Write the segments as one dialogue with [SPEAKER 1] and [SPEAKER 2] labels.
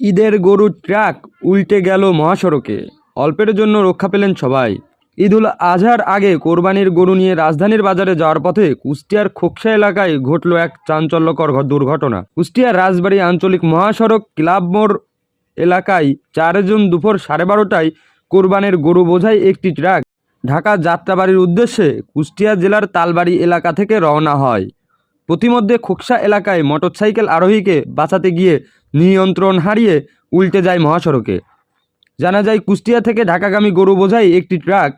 [SPEAKER 1] ঈদের গরুর ট্রাক উল্টে গেল মহাসড়কে। অল্পের জন্য রক্ষা পেলেন সবাই। ঈদুল আজহার আগে কোরবানির গরু নিয়ে রাজধানীর বাজারে যাওয়ার পথে কুষ্টিয়ার খোকসা এলাকায় ঘটল এক চাঞ্চল্যকর দুর্ঘটনা। কুষ্টিয়ার রাজবাড়ী আঞ্চলিক মহাসড়ক ক্লাব মোড় এলাকায় চার জুন দুপুর সাড়ে বারোটায় কোরবানির গরু বোঝাই একটি ট্রাক ঢাকা যাত্রাবাড়ির উদ্দেশ্যে কুষ্টিয়া জেলার তালবাড়ি এলাকা থেকে রওনা হয়। প্রতিমধ্যে খোকসা এলাকায় মোটরসাইকেল আরোহীকে বাঁচাতে গিয়ে নিয়ন্ত্রণ হারিয়ে উল্টে যায় মহাসড়কে। জানা যায়, কুষ্টিয়া থেকে ঢাকাগামী গরু বোঝাই একটি ট্রাক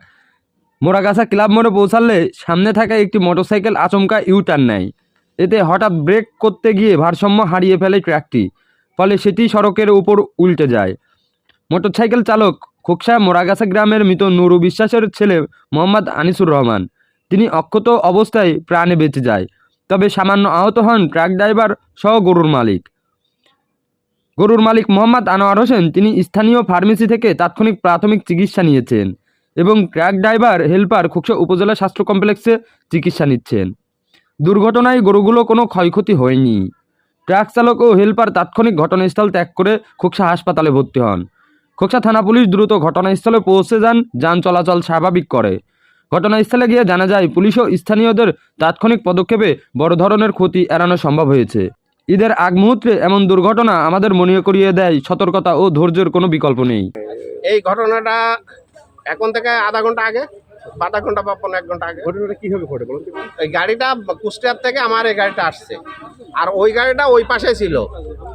[SPEAKER 1] মোরাগাছা ক্লাব মোড়ে পৌঁছালে সামনে থাকা একটি মোটরসাইকেল আচমকা ইউটার্ন নেয়। এতে হঠাৎ ব্রেক করতে গিয়ে ভারসাম্য হারিয়ে ফেলে ট্রাকটি, ফলে সেটি সড়কের উপর উল্টে যায়। মোটরসাইকেল চালক খোকসা মোরাগাছা গ্রামের মৃত নুরু বিশ্বাসের ছেলে মোহাম্মদ আনিসুর রহমান। তিনি অক্ষত অবস্থায় প্রাণে বেঁচে যায়। তবে সামান্য আহত হন ট্রাক ড্রাইভার সহ গরুর মালিক। গরুর মালিক মোহাম্মদ আনোয়ার হোসেন, তিনি স্থানীয় ফার্মেসি থেকে তাৎক্ষণিক প্রাথমিক চিকিৎসা নিয়েছেন এবং ট্রাক ড্রাইভার, হেল্পার খোকসা উপজেলা স্বাস্থ্য কমপ্লেক্সে চিকিৎসা নিচ্ছেন। দুর্ঘটনায় গরুগুলো কোনো ক্ষয়ক্ষতি হয়নি। ট্রাক চালক ও হেল্পার তাৎক্ষণিক ঘটনাস্থল ত্যাগ করে খোকসা হাসপাতালে ভর্তি হন। খোকসা থানা পুলিশ দ্রুত ঘটনাস্থলে পৌঁছে যান যান চলাচল স্বাভাবিক করে। ঘটনাস্থলে গিয়ে জানা যায় পুলিশ ও স্থানীয়দের তাৎক্ষণিক পদক্ষেপে বড় ধরনের ক্ষতি এড়ানো সম্ভব হয়েছে। ঈদের আগ মুহূর্তে এমন দুর্ঘটনা আমাদের মনে করিয়ে দেয় সতর্কতা ও ধৈর্যের কোনো বিকল্প নেই।
[SPEAKER 2] এই ঘটনাটা এখন থেকে আধা ঘণ্টা আগে আধা ঘণ্টা বা পনেরো এক ঘণ্টা আগে।
[SPEAKER 3] ঘটনাটা কীভাবে ঘটে বলুন তো?
[SPEAKER 2] এই গাড়িটা কুষ্টিয়ার থেকে আমার এই গাড়িটা আসছে। আর ওই গাড়িটা ওই পাশে ছিল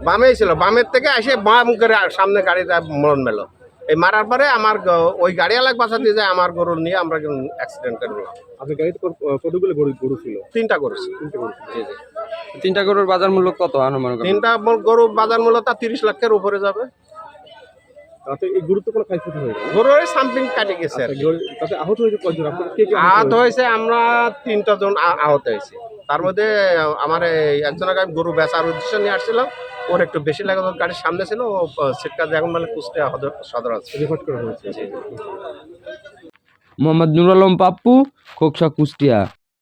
[SPEAKER 2] বামেই ছিল। বামের থেকে এসে বাম করে সামনে গাড়িটা মরণ মেলো। এই মারার পরে আমার ওই গাড়িওয়ালাক বাসা দিয়ে যায় আমার গরু নিয়ে আমরা অ্যাক্সিডেন্ট করলাম
[SPEAKER 3] আপনি গাড়িতে কত- কতগুলো গরু গরু ছিল?
[SPEAKER 2] তিনটা করেছি
[SPEAKER 3] তিনটে গরু
[SPEAKER 2] জি জি।
[SPEAKER 1] তিনটা গরুর বাজার মূল্য কত আনুমান
[SPEAKER 2] তিনটা গরু বাজার মূল্য তা তিরিশ লাখের উপরে যাবে।
[SPEAKER 3] তাতে এই গরুত্ব কোনো ক্ষয়ক্ষতি হয়ে গেল
[SPEAKER 2] গরুর সামথিং কাটে গেছে আর কি।
[SPEAKER 3] তাতে আহত হয়েছে কয়জন? আপনার কে কে
[SPEAKER 2] আহত হয়েছে? আমরা তিনটা জন আহত হয়েছে। তার মধ্যে আমার এই একজন আগে গরু বেচার উদ্দেশ্য নিয়ে আসছিলাম। ওর একটু বেশি লাগে ওর গাড়ির সামনে ছিল ও সিটকা এখন মানে কুষ্টিয়া সদর- সদর আছে
[SPEAKER 3] রেকর্ড করা হয়েছে
[SPEAKER 1] মোহাম্মদ নুর আলম পাপ্পু খোকসা কুষ্টিয়া।